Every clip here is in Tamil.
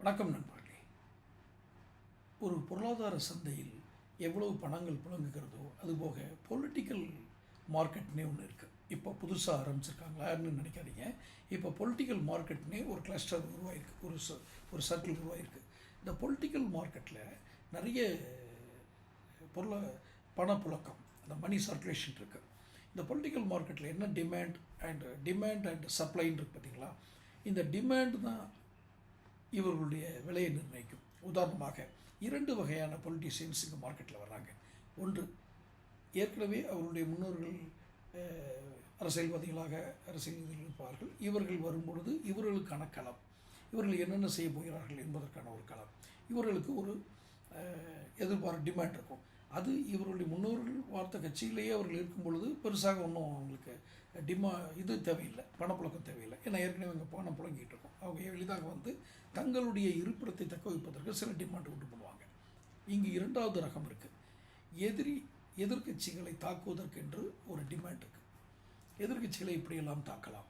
வணக்கம் நண்பர்களே. ஒரு பொருளாதார சந்தையில் எவ்வளவு பணங்கள் புழங்குகிறதோ அதுபோக பொலிட்டிக்கல் மார்க்கெட்னே ஒன்று இருக்குது இப்போ புதுசாக ஆரம்பிச்சிருக்காங்களான்னு நினைக்காதீங்க. இப்போ பொலிட்டிக்கல் மார்க்கெட்னே ஒரு கிளஸ்டர் உருவாயிருக்கு. ஒரு ச ஒரு சர்க்கிள் உருவாயிருக்கு. இந்த பொலிட்டிக்கல் மார்க்கெட்டில் நிறைய பொருள பணப்புழக்கம் அந்த மணி சர்க்குலேஷன் இருக்குது இந்த பொலிட்டிக்கல் மார்க்கெட்டில் என்ன டிமாண்ட் அண்ட் டிமாண்ட் அண்ட் சப்ளைன்னு இருக்குது பார்த்தீங்களா இந்த டிமாண்ட் தான் இவர்களுடைய விலையை நிர்ணயிக்கும். உதாரணமாக இரண்டு வகையான பொலிட்டிஷியன்ஸ் இங்கே மார்க்கெட்டில் வர்றாங்க. ஒன்று ஏற்கனவே அவருடைய முன்னோர்கள் அரசியல்வாதிகளாக அரசியல் இருப்பார்கள். இவர்கள் வரும்பொழுது இவர்களுக்கான களம் இவர்கள் என்னென்ன செய்ய போகிறார்கள் என்பதற்கான ஒரு களம். இவர்களுக்கு ஒரு எதிர்பார்ப்பு டிமாண்ட் இருக்கும். அது இவருடைய முன்னோர்கள் வார்த்த கட்சியிலேயே அவர்கள் இருக்கும் பொழுது பெருசாக ஒன்றும் அவங்களுக்கு டிமா இது தேவையில்லை பணப்புழக்கம் தேவையில்லை. ஏன்னா ஏற்கனவே இங்கே பணம் புழங்கிட்டு இருக்கோம். அவங்க எளிதாக வந்து தங்களுடைய இருப்பிடத்தை தக்க வைப்பதற்கு சில டிமாண்ட் உண்டு பண்ணுவாங்க. இங்கு இரண்டாவது ரகம் இருக்குது எதிரி எதிர்க்கட்சிகளை தாக்குவதற்கென்று ஒரு டிமாண்ட் இருக்குது எதிர்க்கட்சிகளை இப்படியெல்லாம் தாக்கலாம்.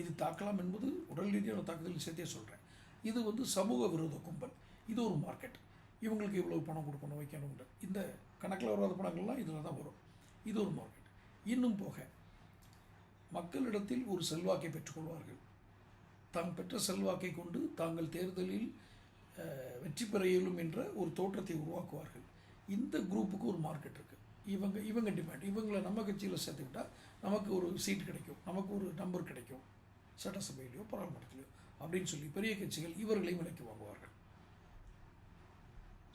இது தாக்கலாம் என்பது உடல் ரீதியான தாக்குதல் சேர்த்தே சொல்கிறேன் இது வந்து சமூக விரோத கும்பல். இது ஒரு மார்க்கெட் இவங்களுக்கு இவ்வளவு பணம் கொடுக்கணும் வைக்கணும்ன்ற. இந்த கணக்கில் வராத பணங்கள்லாம் இதில் தான் வரும். இது ஒரு மார்க்கெட் இன்னும் போக மக்களிடத்தில் ஒரு செல்வாக்கை பெற்றுக்கொள்வார்கள் தாம் பெற்ற செல்வாக்கை கொண்டு தாங்கள் தேர்தலில் வெற்றி பெற இயலும் என்ற ஒரு தோற்றத்தை உருவாக்குவார்கள். இந்த குரூப்புக்கு ஒரு மார்க்கெட் இருக்குது இவங்க இவங்க டிமாண்ட் இவங்களை நம்ம கட்சியில் சேர்த்துக்கிட்டால் நமக்கு ஒரு சீட் கிடைக்கும். நமக்கு ஒரு நம்பர் கிடைக்கும். சட்டசபையிலையோ பாராளுமன்றத்திலையோ அப்படின்னு சொல்லி பெரிய கட்சிகள் இவர்களையும் விலைக்கு வாங்குவார்கள்.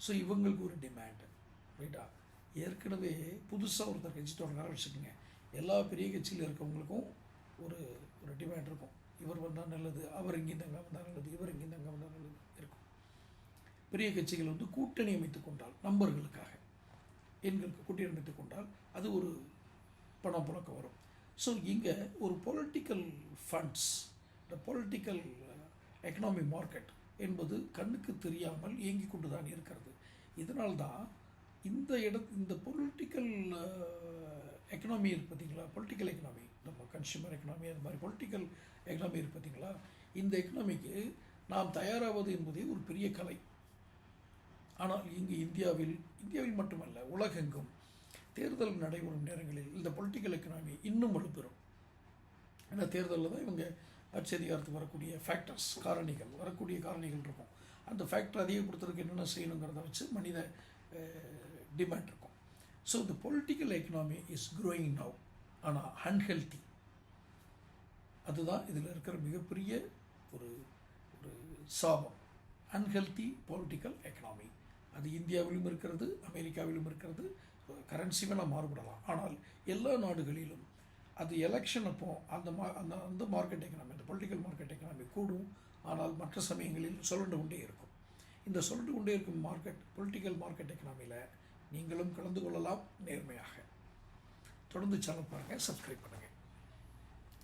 ஸோ இவங்களுக்கு ஒரு டிமாண்டு ரைட்டா ஏற்கனவே புதுசாக ஒருத்தர் கட்சி தொடங்க வச்சுக்கோங்க எல்லா பெரிய கட்சியில் இருக்கவங்களுக்கும் ஒரு ஒரு டிமாண்ட் இருக்கும். இவர் வந்தால் நல்லது அவர் இங்கே அங்கே வந்தால் நல்லது இவர் இங்கே அங்கே வந்தால் நல்லது இருக்கும். பெரிய கட்சிகள் வந்து கூட்டணி அமைத்து கொண்டால் நம்பர்களுக்காக எண்களுக்கு கூட்டணி அமைத்து கொண்டால் அது ஒரு பணம் புழக்கம் வரும். ஸோ இங்கே ஒரு பொலிட்டிக்கல் ஃபண்ட்ஸ் இந்த பொலிட்டிக்கல் எக்கனாமி மார்க்கெட் என்பது கண்ணுக்கு தெரியாமல் இயங்கி கொண்டு தான் இருக்கிறது. இதனால்தான் இந்த இட இந்த பொலிட்டிக்கல் எக்கனாமி பார்த்தீங்களா பொலிட்டிக்கல் எக்கனாமி நம்ம கன்சியூமர் எக்கனாமி அது மாதிரி பொலிட்டிக்கல் எக்கனாமி இருக்கு பார்த்தீங்களா இந்த எக்கனாமிக்கு நாம் தயாராவது என்பதே ஒரு பெரிய கலை. ஆனால் இங்கு இந்தியாவில் இந்தியாவில் மட்டுமல்ல உலகெங்கும் தேர்தல் நடைபெறும் நேரங்களில் இந்த பொலிட்டிக்கல் எக்கனாமி இன்னும் வலுப்பெறும். ஏன்னா தேர்தலில் தான் இவங்க ஆட்சி அதிகாரத்துக்கு வரக்கூடிய ஃபேக்டர்ஸ் காரணிகள் வரக்கூடிய காரணிகள் இருக்கும். அந்த ஃபேக்டர் அதிகப்படுத்துறதுக்கு என்னென்ன செய்யணுங்கிறத வச்சு மனித டிமாண்ட் இருக்கும். So the political economy is growing now ஆனால் அன்ஹெல்தி அதுதான் இதில் இருக்கிற மிகப்பெரிய ஒரு ஒரு சாபம். அன்ஹெல்த்தி பொலிட்டிக்கல் எக்கனாமி அது இந்தியாவிலும் இருக்கிறது அமெரிக்காவிலும் இருக்கிறது கரன்சி வேணால் மாறுபடலாம். ஆனால் எல்லா நாடுகளிலும் அது எலெக்ஷன் அப்போ அந்த மா அந்த அந்த மார்க்கெட் எக்கனாமி அந்த பொலிட்டிக்கல் மார்க்கெட் எக்கனாமி கூடும். ஆனால் மற்ற சமயங்களில் சுழண்டு கொண்டே இருக்கும். இந்த சுழண்டு கொண்டே இருக்கும் மார்க்கெட் பொலிட்டிக்கல் மார்க்கெட் எக்கனாமியில் நீங்களும் கலந்து கொள்ளலாம் நேர்மையாக. தொடர்ந்து சேனல் பாருங்கள் சப்ஸ்கிரைப் பண்ணுங்கள்